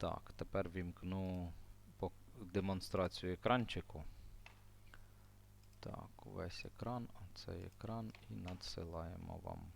Так, тепер вімкну демонстрацію екранчику. Так, весь екран, оцей екран і надсилаємо вам.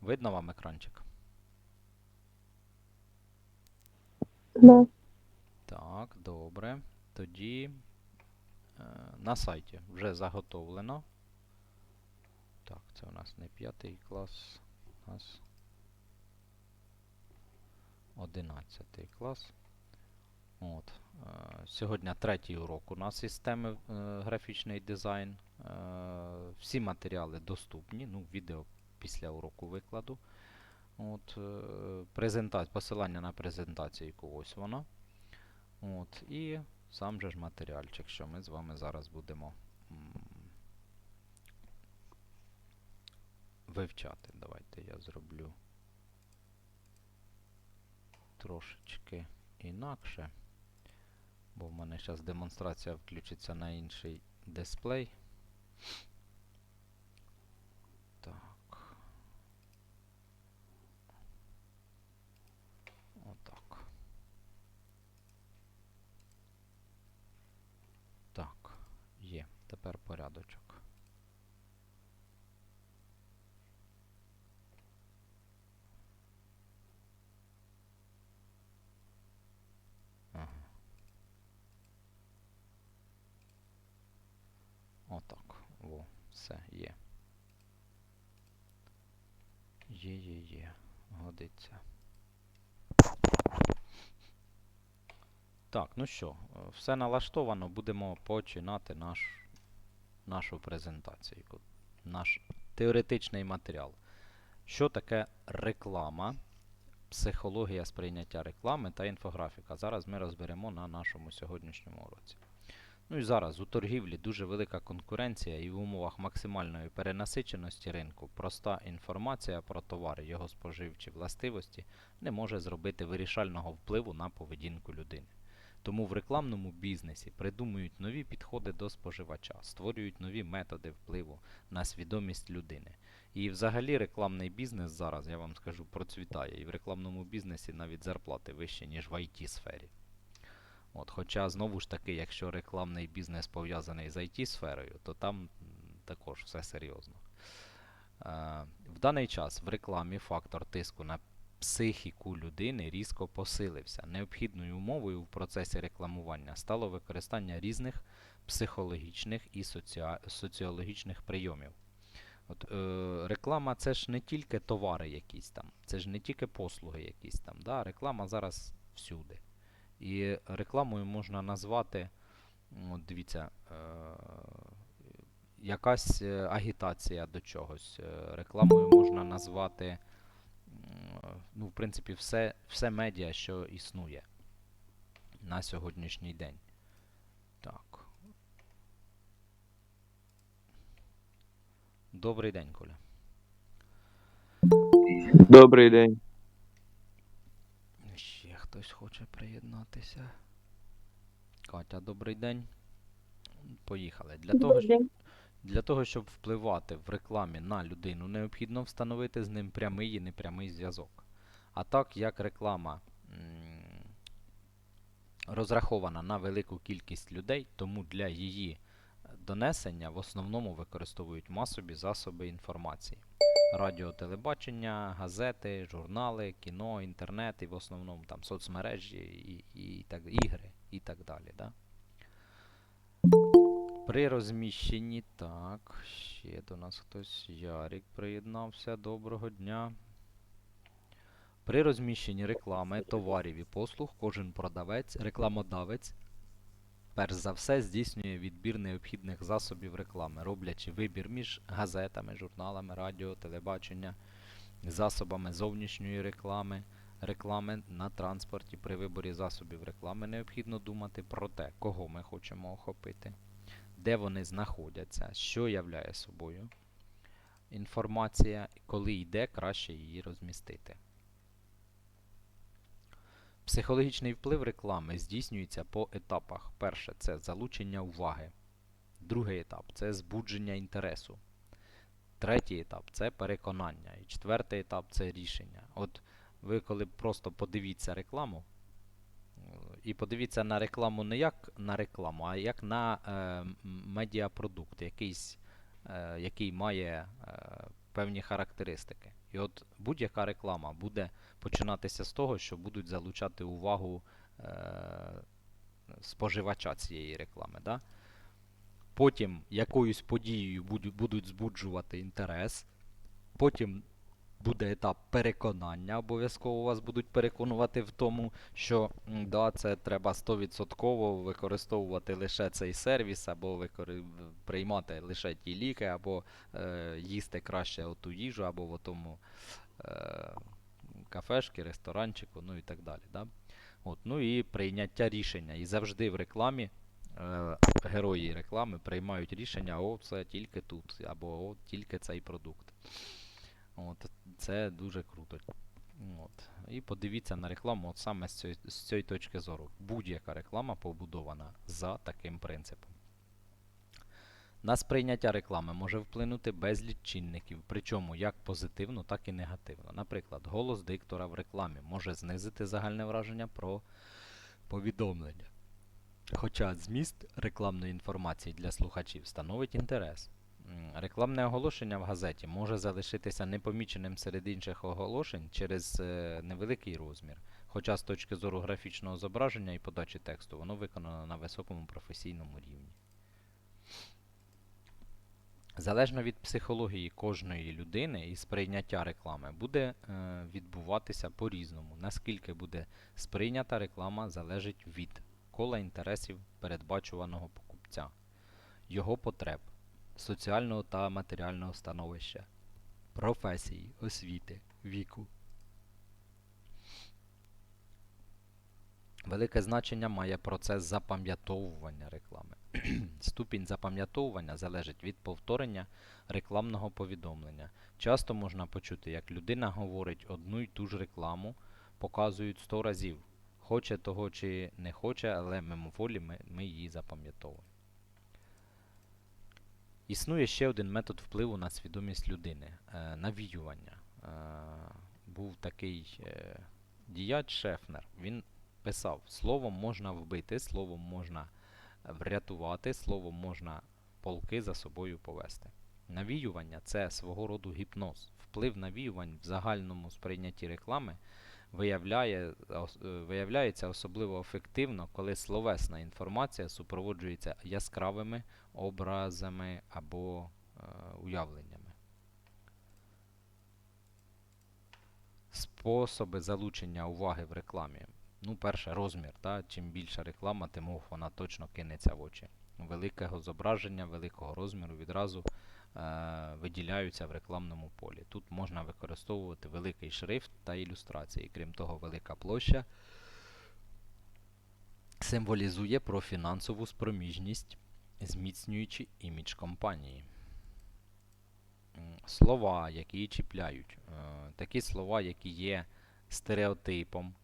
Видно вам екранчик? Да. Так, добре. Тоді е, на сайті вже заготовлено. Так, це у нас не п'ятий клас, у нас 11 клас. От. Е, сьогодні третій урок у нас із теми е, графічний дизайн. Е, всі матеріали доступні. Ну, відео після уроку викладу. От, презента... Посилання на презентацію ось воно. От, і сам же ж матеріальчик, що ми з вами зараз будемо вивчати. Давайте я зроблю трошечки інакше, бо в мене зараз демонстрація включиться на інший дисплей. Так. Отак. Так, є. Тепер порядочок. Все, є. Є, є, є. Годиться. Так, ну що, е, все налаштовано, будемо починати наш, нашу презентацію, наш теоретичний матеріал. Що таке реклама, психологія сприйняття реклами та інфографіка. Зараз ми розберемо на нашому сьогоднішньому уроці. Ну і зараз у торгівлі дуже велика конкуренція і в умовах максимальної перенасиченості ринку проста інформація про товар його споживчі властивості не може зробити вирішального впливу на поведінку людини. Тому в рекламному бізнесі придумують нові підходи до споживача, створюють нові методи впливу на свідомість людини. І взагалі рекламний бізнес зараз, я вам скажу, процвітає. І в рекламному бізнесі навіть зарплати вищі, ніж в IT сфері. От, хоча, знову ж таки, якщо рекламний бізнес пов'язаний з IT сферою, то там також все серйозно. Е, в даний час в рекламі фактор тиску на психіку людини різко посилився. Необхідною умовою в процесі рекламування стало використання різних психологічних і соціа- соціологічних прийомів. От, е, реклама це ж не тільки товари якісь там, це ж не тільки послуги якісь там. Да? Реклама зараз всюди. І рекламою можна назвати, от дивіться, е, якась е, агітація до чогось. Е, Рекламою можна назвати, ну, в принципі, все, все медіа, що існує на сьогоднішній день. Так. Добрий день, Коля. Добрий день. Хтось хоче приєднатися. Катя, добрий день. Поїхали. Для того, Добрий. Для того, щоб впливати в рекламі на людину, необхідно встановити з ним прямий і непрямий зв'язок. А так як реклама м, розрахована на велику кількість людей, тому для її донесення в основному використовують масові засоби інформації. Радіо, телебачення, газети, журнали, кіно, інтернет і в основному там соцмережі і, і, так, ігри і так далі. Да? При розміщенні, так, ще до нас хтось Ярик приєднався. Доброго дня. При розміщенні реклами, товарів і послуг кожен продавець, рекламодавець, перш за все, здійснює відбір необхідних засобів реклами, роблячи вибір між газетами, журналами, радіо, телебачення, засобами зовнішньої реклами, реклами на транспорті. При виборі засобів реклами необхідно думати про те, кого ми хочемо охопити де вони знаходяться, що являє собою інформація, коли йде, краще її розмістити. Психологічний вплив реклами здійснюється по етапах. Перше це залучення уваги. Другий етап це збудження інтересу. Третій етап це переконання. І четвертий етап це рішення. От Ви коли просто подивіться рекламу, і подивіться на рекламу не як на рекламу, а як на е, медіапродукт, якийсь, е, який має е, певні характеристики. І от будь-яка реклама буде починатися з того, що будуть залучати увагу е, споживача цієї реклами. Да? Потім якоюсь подією будуть збуджувати інтерес. Потім буде етап переконання. Обов'язково вас будуть переконувати в тому, що да, це треба 100% використовувати лише цей сервіс, або викори... приймати лише ті ліки, або е, їсти краще оту їжу, або в тому е, кафешки, ресторанчику, ну і так далі. Да? От, ну і прийняття рішення. І завжди в рекламі е, герої реклами приймають рішення, о, це тільки тут, або о, тільки цей продукт. От, це дуже круто. От. І подивіться на рекламу от саме з цієї, з цієї точки зору. Будь-яка реклама побудована за таким принципом. На сприйняття реклами може вплинути безліч чинників, причому як позитивно, так і негативно. Наприклад, голос диктора в рекламі може знизити загальне враження про повідомлення. Хоча зміст рекламної інформації для слухачів становить інтерес. Рекламне оголошення в газеті може залишитися непоміченим серед інших оголошень через е, невеликий розмір. Хоча з точки зору графічного зображення і подачі тексту воно виконано на високому професійному рівні. Залежно від психології кожної людини і сприйняття реклами буде е, відбуватися по-різному. Наскільки буде сприйнята реклама залежить від кола інтересів передбачуваного покупця, його потреб, соціального та матеріального становища, професії, освіти, віку. Велике значення має процес запам'ятовування реклами. Ступінь запам'ятовування залежить від повторення рекламного повідомлення. Часто можна почути, як людина говорить одну й ту ж рекламу, показують 100 разів. Хоче того чи не хоче, але мимоволі ми, ми її запам'ятовуємо. Існує ще один метод впливу на свідомість людини е, навіювання. Е, був такий е, діяч Шефнер. Він писав: словом можна вбити, словом можна врятувати, словом можна полки за собою повести. Навіювання це свого роду гіпноз. Вплив навіювань в загальному сприйнятті реклами виявляє, е, виявляється особливо ефективно, коли словесна інформація супроводжується яскравими образами або е, уявленнями. Способи залучення уваги в рекламі. Ну, перше, розмір. Та? Чим більша реклама, тим вона точно кинеться в очі. Великого зображення, великого розміру відразу виділяються в рекламному полі. Тут можна використовувати великий шрифт та ілюстрації. Крім того, велика площа символізує про фінансову спроміжність, зміцнюючи імідж компанії. Слова, які чіпляють. Е, Такі слова, які є стереотипом,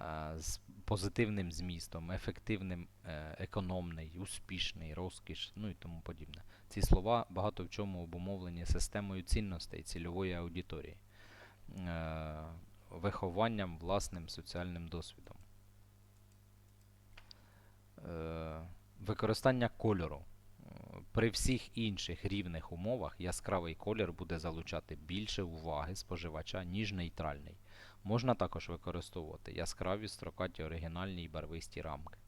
е, з позитивним змістом, ефективним, е, економний, успішний, розкіш, ну і тому подібне. Ці слова багато в чому обумовлені системою цінностей цільової аудиторії, е, вихованням власним соціальним досвідом. Е, Використання кольору. При всіх інших рівних умовах яскравий колір буде залучати більше уваги споживача, ніж нейтральний. Можна також використовувати яскраві строкаті оригінальні і барвисті рамки.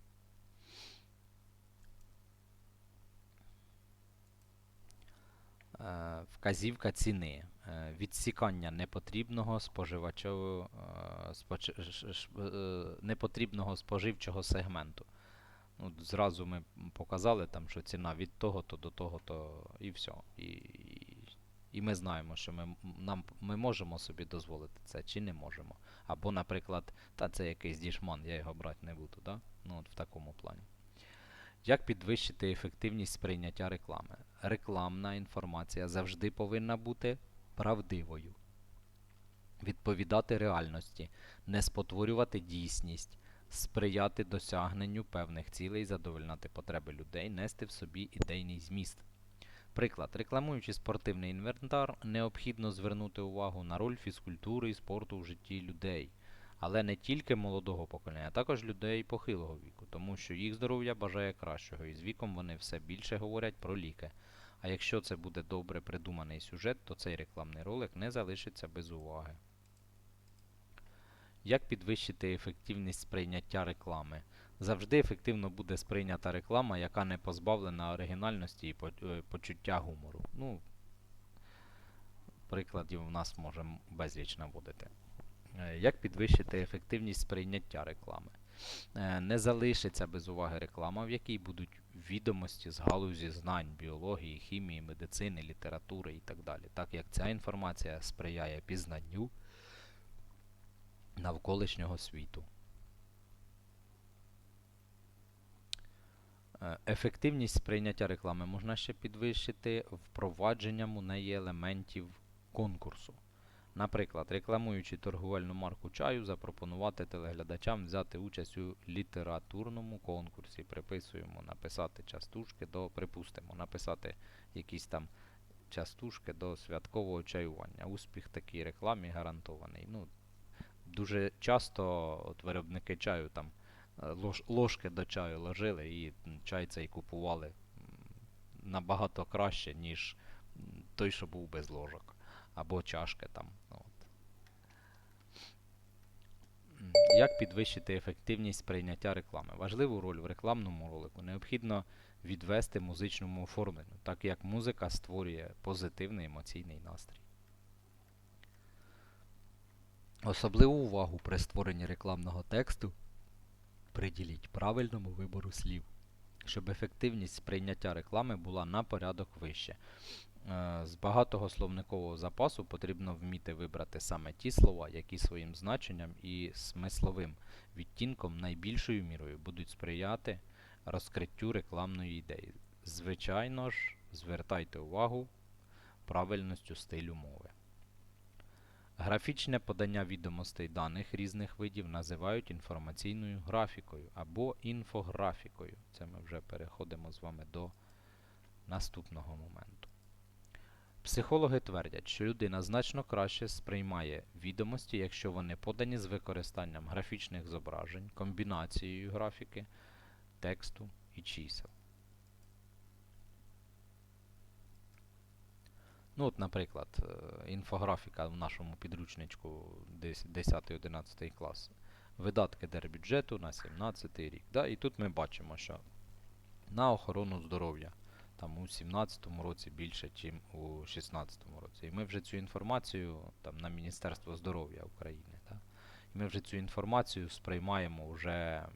Вказівка ціни. Е, Відсікання непотрібного е, ш- е, непотрібного споживчого сегменту. Ну, зразу ми показали, там, що ціна від того-то до того-то і все. І, і, і ми знаємо, що ми, нам, ми можемо собі дозволити це чи не можемо. Або, наприклад, та це якийсь дішман, я його брати не буду. Да? Ну, от в такому плані. Як підвищити ефективність сприйняття реклами? Рекламна інформація завжди повинна бути правдивою, відповідати реальності, не спотворювати дійсність, сприяти досягненню певних цілей, задовольняти потреби людей, нести в собі ідейний зміст. Приклад, рекламуючи спортивний інвентар, необхідно звернути увагу на роль фізкультури і спорту в житті людей. Але не тільки молодого покоління, а також людей похилого віку, тому що їх здоров'я бажає кращого, і з віком вони все більше говорять про ліки. А якщо це буде добре придуманий сюжет, то цей рекламний ролик не залишиться без уваги. Як підвищити ефективність сприйняття реклами? Завжди ефективно буде сприйнята реклама, яка не позбавлена оригінальності і е, почуття гумору. Ну, прикладів у нас можемо безліч наводити. Е, Як підвищити ефективність сприйняття реклами? Е, Не залишиться без уваги реклама, в якій будуть відомості з галузі знань, біології, хімії, медицини, літератури і так далі, так як ця інформація сприяє пізнанню навколишнього світу. Е, Ефективність сприйняття реклами можна ще підвищити впровадженням у неї елементів конкурсу. Наприклад, рекламуючи торговельну марку чаю, запропонувати телеглядачам взяти участь у літературному конкурсі. Приписуємо написати частушки до, припустимо, написати якісь там частушки до святкового чаювання. Успіх такій рекламі гарантований. Ну, дуже часто от виробники чаю там е, лож, ложки до чаю ложили і чай цей купували набагато краще, ніж той, що був без ложок. Або чашки там. ну, От. М, Як підвищити ефективність сприйняття реклами? Важливу роль в рекламному ролику необхідно відвести музичному оформленню, так як музика створює позитивний емоційний настрій. Особливу увагу при створенні рекламного тексту приділіть правильному вибору слів, щоб ефективність сприйняття реклами була на порядок вище. Е, З багатого словникового запасу потрібно вміти вибрати саме ті слова, які своїм значенням і смисловим відтінком найбільшою мірою будуть сприяти розкриттю рекламної ідеї. Звичайно ж, звертайте увагу правильністю стилю мови. Графічне подання відомостей даних різних видів називають інформаційною графікою або інфографікою. Це ми вже переходимо з вами до наступного моменту. Психологи твердять, що людина значно краще сприймає відомості, якщо вони подані з використанням графічних зображень, комбінацією графіки, тексту і чисел. Ну, от, наприклад, е, інфографіка в нашому підручничку 10-11 клас. Видатки держбюджету на 17 рік. Да? І тут ми бачимо, що на охорону здоров'я там у 17 році більше, ніж у 16 році. І ми вже цю інформацію там, на Міністерство здоров'я України. Да? І ми вже цю інформацію сприймаємо вже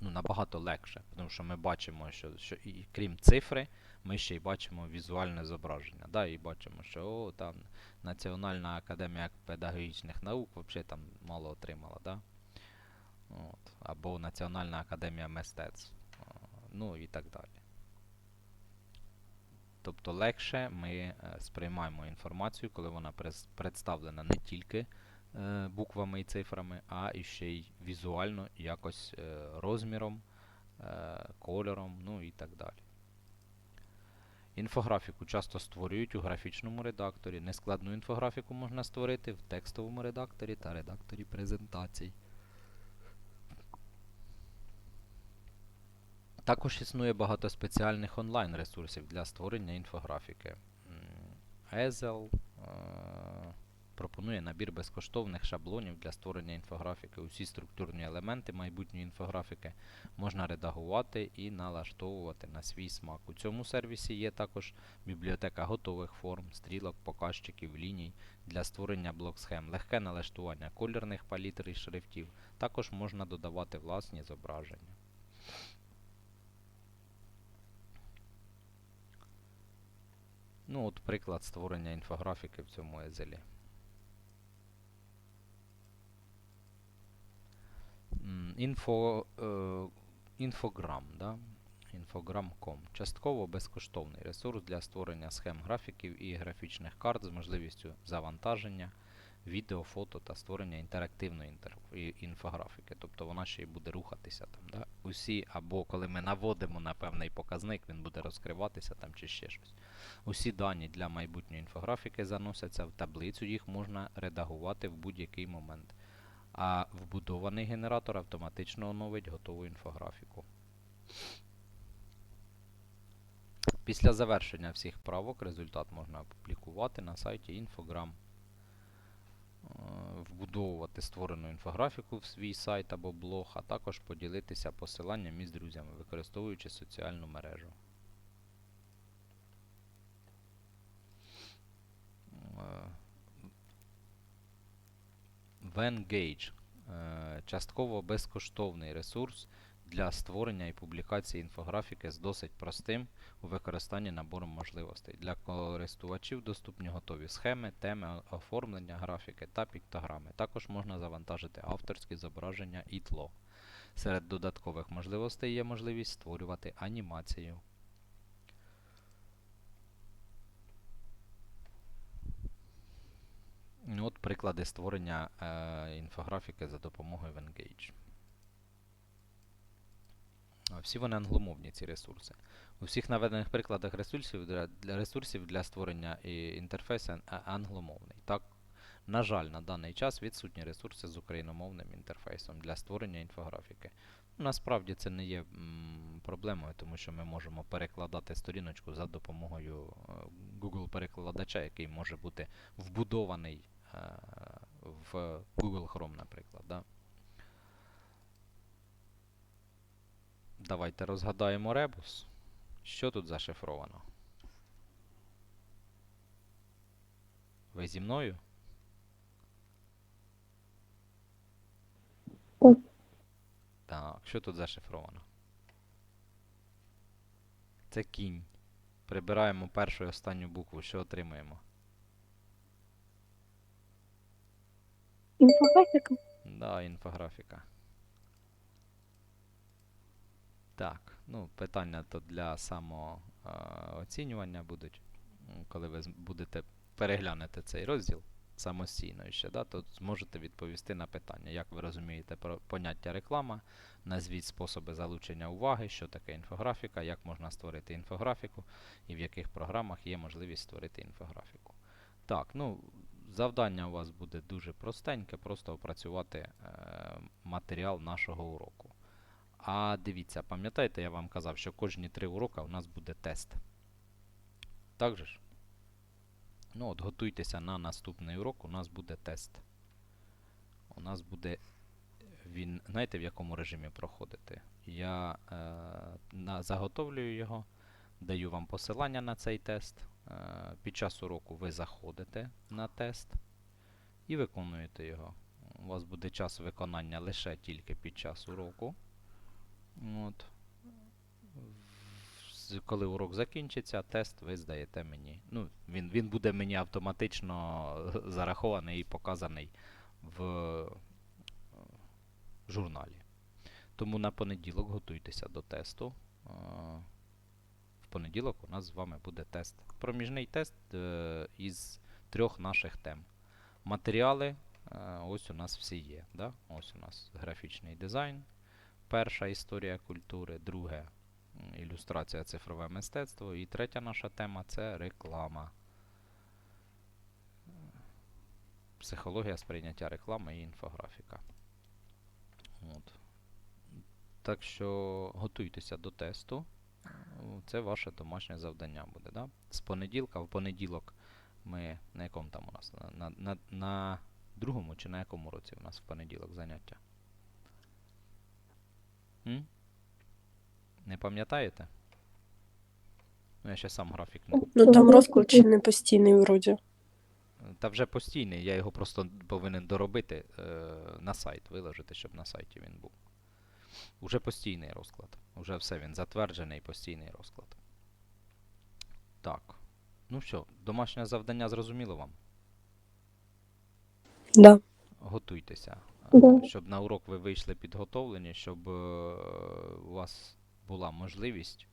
ну, набагато легше, тому що ми бачимо, що, що і крім цифри, ми ще й бачимо візуальне зображення. Да, і бачимо, що о, там Національна академія педагогічних наук взагалі там мало отримала, да? От. або Національна академія мистецтв, ну і так далі. Тобто легше ми е, сприймаємо інформацію, коли вона представлена не тільки е, буквами і цифрами, а і ще й візуально, якось е, розміром, кольором, ну і так далі. Інфографіку часто створюють у графічному редакторі. Нескладну інфографіку можна створити в текстовому редакторі та редакторі презентацій. Також існує багато спеціальних онлайн ресурсів для створення інфографіки. Ezel е, пропонує набір безкоштовних шаблонів для створення інфографіки. Усі структурні елементи майбутньої інфографіки можна редагувати і налаштовувати на свій смак. У цьому сервісі є також бібліотека готових форм, стрілок, показчиків, ліній для створення блок-схем, легке налаштування кольорних палітр і шрифтів. Також можна додавати власні зображення. Ну, от приклад створення інфографіки в цьому езелі. Інфо, е, інфограм, да? Інфограм.com. Частково безкоштовний ресурс для створення схем графіків і графічних карт з можливістю завантаження відео, фото та створення інтерактивної інтер... інфографіки. Тобто вона ще й буде рухатися там. Да? Усі, або коли ми наводимо на певний показник, він буде розкриватися там чи ще щось. Усі дані для майбутньої інфографіки заносяться в таблицю, їх можна редагувати в будь-який момент. А вбудований генератор автоматично оновить готову інфографіку. Після завершення всіх правок результат можна опублікувати на сайті Infogram. Е, Вбудовувати створену інфографіку в свій сайт або блог, а також поділитися посиланням із друзями, використовуючи соціальну мережу. Е, Vengage е, частково безкоштовний ресурс для створення і публікації інфографіки з досить простим у використанні набором можливостей. Для користувачів доступні готові схеми, теми, оформлення графіки та піктограми. Також можна завантажити авторські зображення і тло. Серед додаткових можливостей є можливість створювати анімацію. От приклади створення е, інфографіки за допомогою Vengage. Всі вони англомовні, ці ресурси. У всіх наведених прикладах ресурсів для, для ресурсів для створення інтерфейсу англомовний. Так, на жаль, на даний час відсутні ресурси з україномовним інтерфейсом для створення інфографіки. Насправді це не є м, проблемою, тому що ми можемо перекладати сторіночку за допомогою е, Google перекладача, який може бути вбудований е, в Google Chrome, наприклад. Да? Давайте розгадаємо ребус. Що тут зашифровано? Ви зі мною? Так. Так, що тут зашифровано? Це кінь. Прибираємо першу і останню букву, що отримуємо? Інфографіка. Да, інфографіка. Так, ну, питання то для самооцінювання будуть, коли ви будете переглянете цей розділ самостійно ще, да, то зможете відповісти на питання, як ви розумієте про поняття реклама, назвіть способи залучення уваги, що таке інфографіка, як можна створити інфографіку і в яких програмах є можливість створити інфографіку. Так, ну, завдання у вас буде дуже простеньке, просто опрацювати е, матеріал нашого уроку. А дивіться, пам'ятаєте, я вам казав, що кожні три уроки у нас буде тест. Так же ж? Ну от, готуйтеся на наступний урок, у нас буде тест. У нас буде він, знаєте, в якому режимі проходити? Я е, на, заготовлюю його, даю вам посилання на цей тест. Е, під час уроку ви заходите на тест і виконуєте його. У вас буде час виконання лише тільки під час уроку. От. Коли урок закінчиться, тест ви здаєте мені. Ну, він, він буде мені автоматично зарахований і показаний в е, журналі. Тому на понеділок готуйтеся до тесту. Е, В понеділок у нас з вами буде тест. Проміжний тест е, із трьох наших тем. Матеріали, е, ось у нас всі є. Да? Ось у нас графічний дизайн, перша історія культури, друге ілюстрація цифрове мистецтво. І третя наша тема це реклама. Психологія сприйняття реклами і інфографіка. От. Так що готуйтеся до тесту. Це ваше домашнє завдання буде. Да? З понеділка в понеділок ми на якому там у нас? На, на, на, на другому чи на якому році у нас в понеділок заняття? М? Не пам'ятаєте? Ну, я ще сам графік не. Ну там розклад ще не постійний вроді. Та вже постійний, я його просто повинен доробити е, на сайт, виложити, щоб на сайті він був. Уже постійний розклад. Уже все, він затверджений постійний розклад. Так. Ну що, домашнє завдання зрозуміло вам? Да. Готуйтеся. Да. Щоб на урок ви вийшли підготовлені, щоб е, у вас була можливість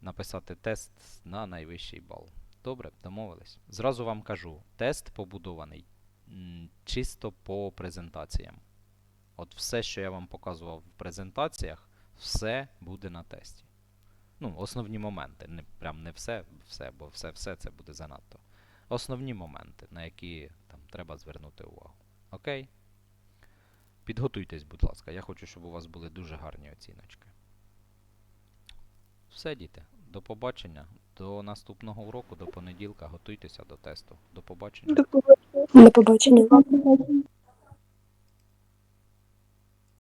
написати тест на найвищий бал. Добре, домовились. Зразу вам кажу, тест побудований чисто по презентаціям. От все, що я вам показував в презентаціях, все буде на тесті. Ну, основні моменти. Не, прям не все, все, бо все, все це буде занадто. Основні моменти, на які там треба звернути увагу. Окей? Підготуйтесь, будь ласка. Я хочу, щоб у вас були дуже гарні оціночки. Все, діти. До побачення. До наступного уроку, до понеділка. Готуйтеся до тесту. До побачення. До побачення.